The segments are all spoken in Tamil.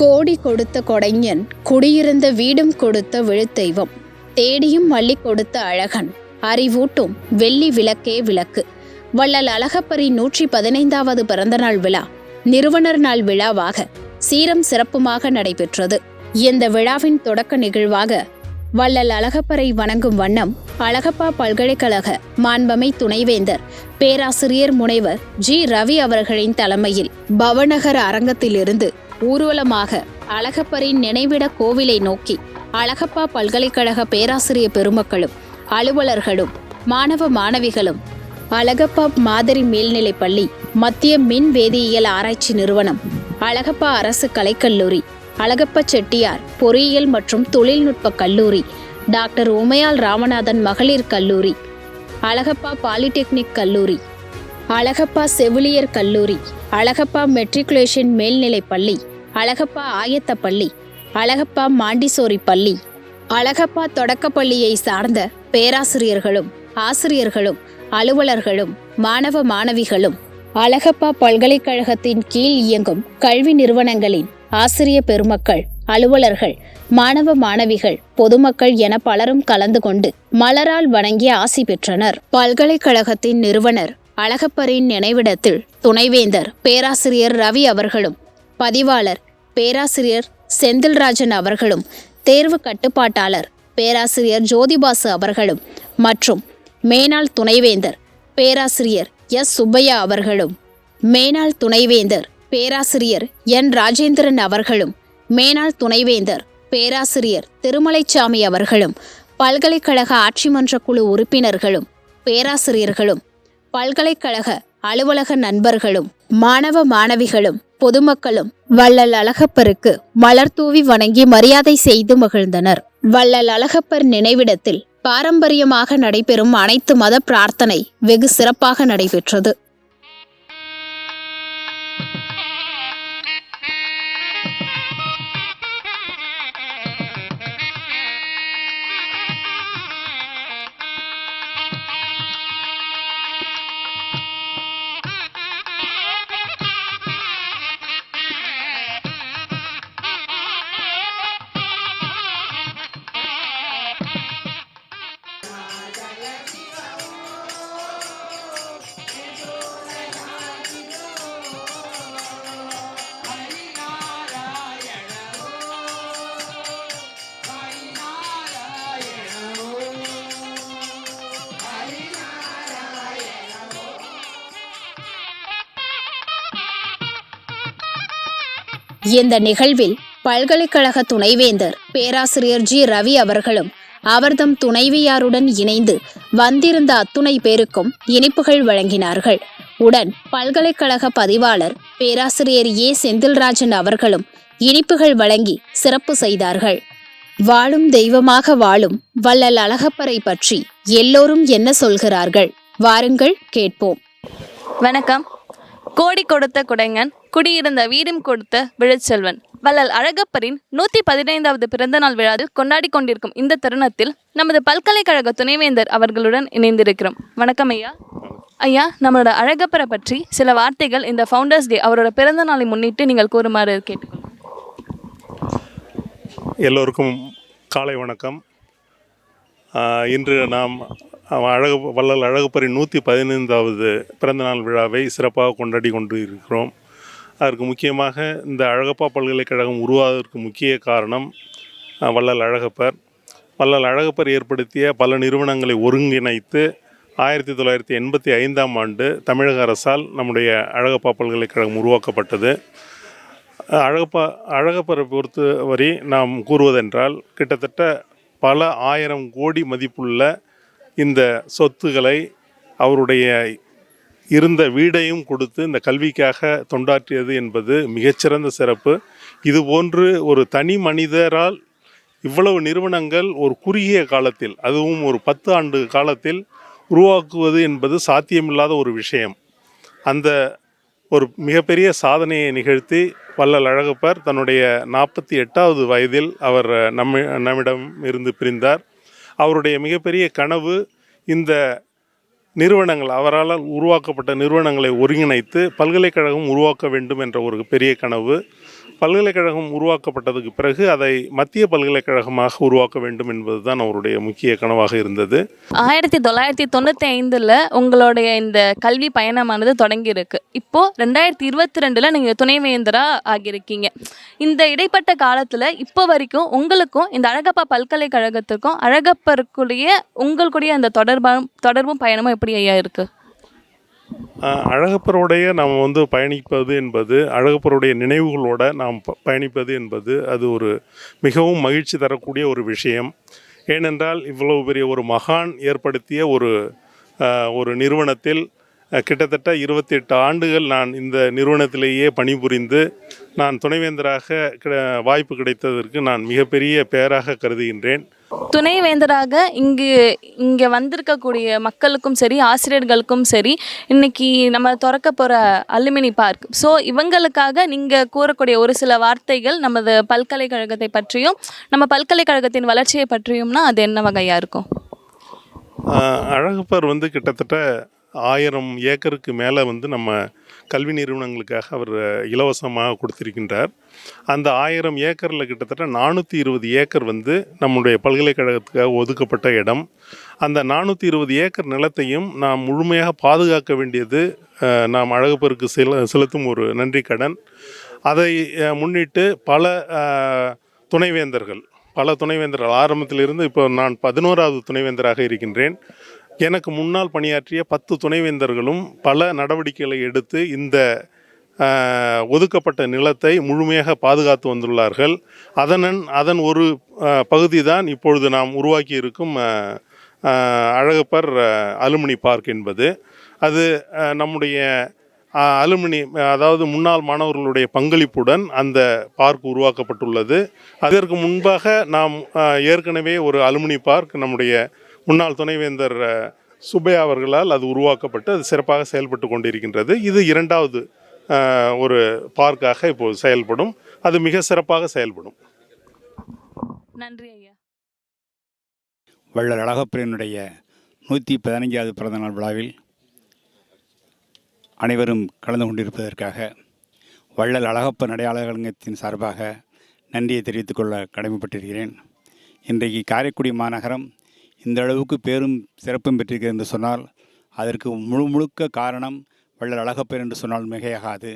கோடி கொடுத்த கொடைஞன் குடியிருந்த வீடும் கொடுத்த விழுத்தெய்வம். தேடியும் மல்லி கொடுத்த அழகன். அறிவூட்டும் வெள்ளி விளக்கே விளக்கு. வள்ளல் அழகப்பரி நூற்றி பதினைந்தாவது பிறந்தநாள் விழா நிறுவனர் நாள் விழாவாக சீரம் சிறப்புமாக நடைபெற்றது. இந்த விழாவின் தொடக்க நிகழ்வாக வள்ளல் அழகப்பரை வணங்கும் வண்ணம் அழகப்பா பல்கலைக்கழக மாண்பமை துணைவேந்தர் பேராசிரியர் முனைவர் ஜி. ரவி அவர்களின் தலைமையில் பவநகர் அரங்கத்திலிருந்து ஊர்வலமாக அழகப்பரின் நினைவிட கோவிலை நோக்கி அழகப்பா பல்கலைக்கழக பேராசிரியர் பெருமக்களும் அலுவலர்களும் மாணவ மாணவிகளும் அழகப்பா மாதிரி மேல்நிலைப் பள்ளி மத்திய மின் வேதியியல் ஆராய்ச்சி நிறுவனம் அழகப்பா அரசு கலைக்கல்லூரி அழகப்ப செட்டியார் பொறியியல் மற்றும் தொழில்நுட்ப கல்லூரி டாக்டர் உமையால் ராமநாதன் மகளிர் கல்லூரி அழகப்பா பாலிடெக்னிக் கல்லூரி அழகப்பா செவிலியர் கல்லூரி அழகப்பா மெட்ரிகுலேஷன் மேல்நிலைப் பள்ளி அழகப்பா ஆயத்த பள்ளி அழகப்பா மாண்டிசோரி பள்ளி. அழகப்பா தொடக்கப்பள்ளியை சார்ந்த பேராசிரியர்களும் ஆசிரியர்களும் அலுவலர்களும் மாணவ மாணவிகளும் அழகப்பா பல்கலைக்கழகத்தின் கீழ் இயங்கும் கல்வி நிறுவனங்களின் ஆசிரிய பெருமக்கள் அலுவலர்கள் மாணவ மாணவிகள் பொதுமக்கள் என பலரும் கலந்து கொண்டு மலரால் வணங்கி ஆசி பெற்றனர். பல்கலைக்கழகத்தின் நிறுவனர் அழகப்பரின் நினைவிடத்தில் துணைவேந்தர் பேராசிரியர் ரவி அவர்களும் பதிவாளர் பேராசிரியர் செந்தில்ராஜன் அவர்களும் தேர்வு கட்டுப்பாட்டாளர் பேராசிரியர் ஜோதிபாசு அவர்களும் மற்றும் மேனாள் துணைவேந்தர் பேராசிரியர் எஸ் சுப்பையா அவர்களும் மேனாள் துணைவேந்தர் பேராசிரியர் என் ராஜேந்திரன் அவர்களும் மேனாள் துணைவேந்தர் பேராசிரியர் திருமலைச்சாமி அவர்களும் பல்கலைக்கழக ஆட்சிமன்ற குழு உறுப்பினர்களும் பேராசிரியர்களும் பல்கலைக்கழக அலுவலக நண்பர்களும் மாணவ மாணவிகளும் பொதுமக்களும் வள்ளல் அழகப்பருக்கு மலர் தூவி வணங்கி மரியாதை செய்து மகிழ்ந்தனர். வள்ளல் அழகப்பர் நினைவிடத்தில் பாரம்பரியமாக நடைபெறும் அனைத்து மத பிரார்த்தனை வெகு சிறப்பாக நடைபெற்றது. இந்த நிகழ்வில் பல்கலைக்கழக துணைவேந்தர் பேராசிரியர் ஜி. ரவி அவர்களும் அவர்தம் துணைவியாருடன் இணைந்து வந்திருந்த அத்துணை பேருக்கும் இனிப்புகள் வழங்கினார்கள். உடன் பல்கலைக்கழக பதிவாளர் பேராசிரியர் ஏ. செந்தில்ராஜன் அவர்களும் இனிப்புகள் வழங்கி சிறப்பு செய்தார்கள். வாழும் தெய்வமாக வாழும் வள்ளல் அழகப்பரை பற்றி எல்லோரும் என்ன சொல்கிறார்கள்? வாருங்கள் கேட்போம். வணக்கம். கோடி கொடுத்த குடைங்கன் குடியிருந்த வீடும் கொடுத்த விழுச்செல்வன். வள்ளல் அழகப்பரின் நூற்றி பதினைந்தாவது பிறந்தநாள் விழாவில் கொண்டாடி கொண்டிருக்கும் இந்த தருணத்தில் நமது பல்கலைக்கழக துணைவேந்தர் அவர்களுடன் இணைந்திருக்கிறோம். வணக்கம் ஐயா. ஐயா நம்மளோட அழகப்பரை பற்றி சில வார்த்தைகள் இந்த ஃபவுண்டர்ஸ் டே அவரோட பிறந்த நாளை முன்னிட்டு நீங்கள் கூறுமாறு கேட்டுக்கொள்கிறோம் எல்லோருக்கும் காலை வணக்கம். இன்று நாம் அழகு வள்ளல் அழகுப்பறை நூற்றி பதினைந்தாவது பிறந்தநாள் விழாவை சிறப்பாக கொண்டாடி கொண்டு இருக்கிறோம் அதற்கு முக்கியமாக இந்த அழகப்பா பல்கலைக்கழகம் உருவாவதற்கு முக்கிய காரணம் வள்ளல் அழகப்பர். வள்ளல் அழகப்பர் ஏற்படுத்திய பல நிறுவனங்களை ஒருங்கிணைத்து ஆயிரத்தி தொள்ளாயிரத்தி எண்பத்தி ஐந்தாம் ஆண்டு தமிழக அரசால் நம்முடைய அழகப்பா பல்கலைக்கழகம் உருவாக்கப்பட்டது. அழகப்பா அழகப்பரை பொறுத்தவரை நாம் கூறுவதென்றால் கிட்டத்தட்ட பல ஆயிரம் கோடி மதிப்புள்ள இந்த சொத்துக்களை அவருடைய இருந்த வீடையும் கொடுத்து இந்த கல்விக்காக தொண்டாற்றியது என்பது மிகச்சிறந்த சிறப்பு. இதுபோன்று ஒரு தனி மனிதரால் இவ்வளவு நிறுவனங்கள் ஒரு குறுகிய காலத்தில் அதுவும் ஒரு பத்து ஆண்டு காலத்தில் உருவாக்குவது என்பது சாத்தியமில்லாத ஒரு விஷயம். அந்த ஒரு மிகப்பெரிய சாதனையை நிகழ்த்தி வள்ளல் அழகப்பர் தன்னுடைய நாற்பத்தி எட்டாவது வயதில் அவர் நம்ம நம்மிடம் இருந்து பிரிந்தார். அவருடைய மிகப்பெரிய கனவு இந்த நிறுவனங்கள் அவரால் உருவாக்கப்பட்ட நிறுவனங்களை ஒருங்கிணைத்து பல்கலைக்கழகம் உருவாக்க வேண்டும் என்ற ஒரு பெரிய கனவு. பல்கலைக்கழகம் உருவாக்கப்பட்டதுக்கு பிறகு அதை மத்திய பல்கலைக்கழகமாக உருவாக்க வேண்டும் என்பதுதான் அவருடைய முக்கிய கனவாக இருந்தது. ஆயிரத்தி தொள்ளாயிரத்தி தொண்ணூற்றி ஐந்தில் உங்களுடைய இந்த கல்வி பயணமானது தொடங்கியிருக்கு. இப்போது ரெண்டாயிரத்தி இருபத்தி ரெண்டில் நீங்கள் துணைவேந்தராக ஆகியிருக்கீங்க. இந்த இடைப்பட்ட காலத்தில் இப்போ வரைக்கும் உங்களுக்கும் இந்த அழகப்பா பல்கலைக்கழகத்துக்கும் அழகப்பருக்குடைய உங்களுக்குடைய அந்த தொடர்பும் தொடர்பும் பயணமும் எப்படி ஐயா இருக்குது அழகப்பருடைய நாம் வந்து பயணிப்பது என்பது அழகப்பருடைய நினைவுகளோட நாம் ப- பயணிப்பது என்பது அது ஒரு மிகவும் மகிழ்ச்சி தரக்கூடிய ஒரு விஷயம். ஏனென்றால் இவ்வளவு பெரிய ஒரு மகான் ஏற்படுத்திய ஒரு ஒரு நிறுவனத்தில் கிட்டத்தட்ட இருபத்தி எட்டு ஆண்டுகள் நான் இந்த நிறுவனத்திலேயே பணிபுரிந்து நான் துணைவேந்தராக கிட- வாய்ப்பு கிடைத்ததற்கு நான் மிகப்பெரிய பேராக கருதுகின்றேன். துணைவேந்தராக இங்கு இங்கே வந்திருக்கக்கூடிய மக்களுக்கும் சரி ஆசிரியர்களுக்கும் சரி இன்னைக்கு நம்ம திறக்க போகிற அலுமினி பார்க். ஸோ இவங்களுக்காக நீங்கள் கூறக்கூடிய ஒரு சில வார்த்தைகள் நமது பல்கலைக்கழகத்தை பற்றியும் நம்ம பல்கலைக்கழகத்தின் வளர்ச்சியை பற்றியும்னா அது என்ன வகையாக இருக்கும்? ஆஹ் அழகப்பர் வந்து கிட்டத்தட்ட ஆயிரம் ஏக்கருக்கு மேலே வந்து நம்ம கல்வி நிறுவனங்களுக்காக அவர் இலவசமாக கொடுத்திருக்கின்றார். அந்த ஆயிரம் ஏக்கரில் கிட்டத்தட்ட நானூற்றி இருபது ஏக்கர் வந்து நம்முடைய பல்கலைக்கழகத்துக்காக ஒதுக்கப்பட்ட இடம். அந்த நானூற்றி இருபது ஏக்கர் நிலத்தையும் நாம் முழுமையாக பாதுகாக்க வேண்டியது நாம் அழகப்பருக்கு செல செலுத்தும் ஒரு நன்றி கடன். அதை முன்னிட்டு பல துணைவேந்தர்கள் பல துணைவேந்தர்கள். ஆரம்பத்திலிருந்து இப்போ நான் பதினோராவது துணைவேந்தராக இருக்கின்றேன். எனக்கு முன்னால் பணியாற்றிய பத்து துணைவேந்தர்களும் பல நடவடிக்கைகளை எடுத்து இந்த ஒதுக்கப்பட்ட நிலத்தை முழுமையாக பாதுகாத்து வந்துள்ளார்கள். அதனன் அதன் ஒரு பகுதி தான் இப்பொழுது நாம் உருவாக்கி இருக்கும் அழகப்பர் அலுமினி பார்க் என்பது. அது நம்முடைய அலுமினி அதாவது முன்னாள் மாணவர்களுடைய பங்களிப்புடன் அந்த பார்க் உருவாக்கப்பட்டுள்ளது. அதற்கு முன்பாக நாம் ஏற்கனவே ஒரு அலுமினி பார்க் நம்முடைய முன்னாள் துணைவேந்தர் ஆஹ், சுப்பையா அவர்களால் அது உருவாக்கப்பட்டு அது சிறப்பாக செயல்பட்டு கொண்டிருக்கின்றது. இது இரண்டாவது ஒரு பார்க்காக இப்போது செயல்படும். அது மிக சிறப்பாக செயல்படும். நன்றி ஐயா. வள்ளல் அழகப்பரினுடைய நூற்றி பதினைஞ்சாவது பிறந்தநாள் விழாவில் அனைவரும் கலந்து கொண்டிருப்பதற்காக வள்ளல் அழகப்பன் அடையாளங்கத்தின் சார்பாக நன்றியை தெரிவித்துக் கொள்ள கடமைப்பட்டிருக்கிறேன். இன்றைக்கு காரைக்குடி மாநகரம் இந்த அளவுக்கு பேரும் சிறப்பும் பெற்றிருக்கிறது என்று சொன்னால் அதற்கு முழு முழுக்க காரணம் வள்ளல் அழகப்பர் என்று சொன்னால் மிகையாகாது.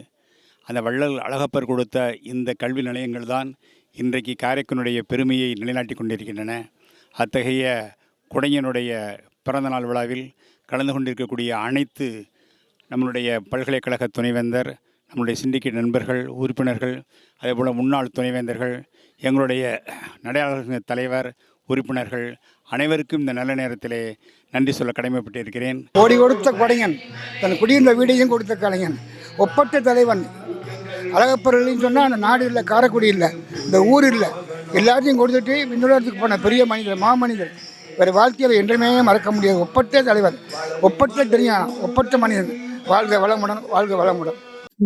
அந்த வள்ளல் அழகப்பர் கொடுத்த இந்த கல்வி நிலையங்கள் தான் இன்றைக்கு காரைக்குனுடைய பெருமையை நிலைநாட்டி கொண்டிருக்கின்றன. அத்தகைய குடையனுடைய பிறந்தநாள் விழாவில் கலந்து கொண்டிருக்கக்கூடிய அனைத்து நம்மளுடைய பல்கலைக்கழக துணைவேந்தர் நம்முடைய சிண்டிகேட் நண்பர்கள் உறுப்பினர்கள் அதேபோல் முன்னாள் துணைவேந்தர்கள் எங்களுடைய நடையாளர்கள் தலைவர் உறுப்பினர்கள் அனைவருக்கும் இந்த நல்ல நேரத்திலே நன்றி சொல்ல கடமைப்பட்டிருக்கிறேன். கோடி கொடுத்த கொடையன் தன் குடியிருந்த வீடையும் கொடுத்த கலைஞன் ஒப்பற்ற தலைவன். அழகப்பர்களையும் சொன்னால் அந்த நாடு இல்லை காரைக்குடி இல்லை இந்த ஊர் இல்லை. எல்லாத்தையும் கொடுத்துட்டு விண்ணுலகத்துக்கு போன பெரிய மனிதர் மாமனிதர். வேறு வாழ்க்கையில் என்றுமே மறக்க முடியாது. ஒப்பற்ற தலைவர் ஒப்பற்ற தெரியும் ஒப்பற்ற மனிதன். வாழ்க வளமுடன் வாழ்க வளமுடன்.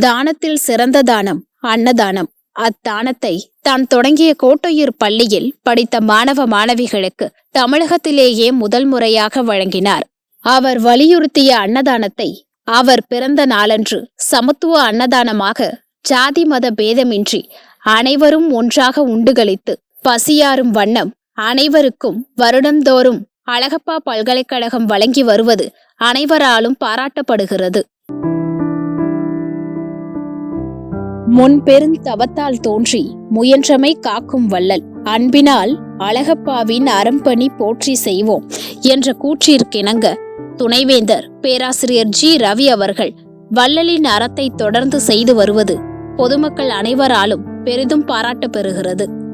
தானத்தில் சிறந்த தானம் அன்னதானம். அத்தானத்தை தான் தொடங்கிய கோட்டையூர் பள்ளியில் படித்த மாணவ மாணவிகளுக்கு தமிழகத்திலேயே முதல் முறையாக வழங்கினார். அவர் வலியுறுத்திய அன்னதானத்தை அவர் பிறந்த நாளன்று சமத்துவ அன்னதானமாக ஜாதி மத பேதமின்றி அனைவரும் ஒன்றாக உண்டுகளித்து பசியாறும் வண்ணம் அனைவருக்கும் வருடந்தோறும் அழகப்பா பல்கலைக்கழகம் வழங்கி வருவது அனைவராலும் பாராட்டப்படுகிறது. முன்பெருந்தவத்தால் தோன்றி முயன்றமை காக்கும் வள்ளல். அன்பினால் அழகப்பாவின் அறம்பணி போற்றி செய்வோம் என்ற கூற்றிற்கிணங்க துணைவேந்தர் பேராசிரியர் ஜி. ரவி அவர்கள் வள்ளலின் அறத்தை தொடர்ந்து செய்து வருவது பொதுமக்கள் அனைவராலும் பெரிதும் பாராட்டப் பெறுகிறது.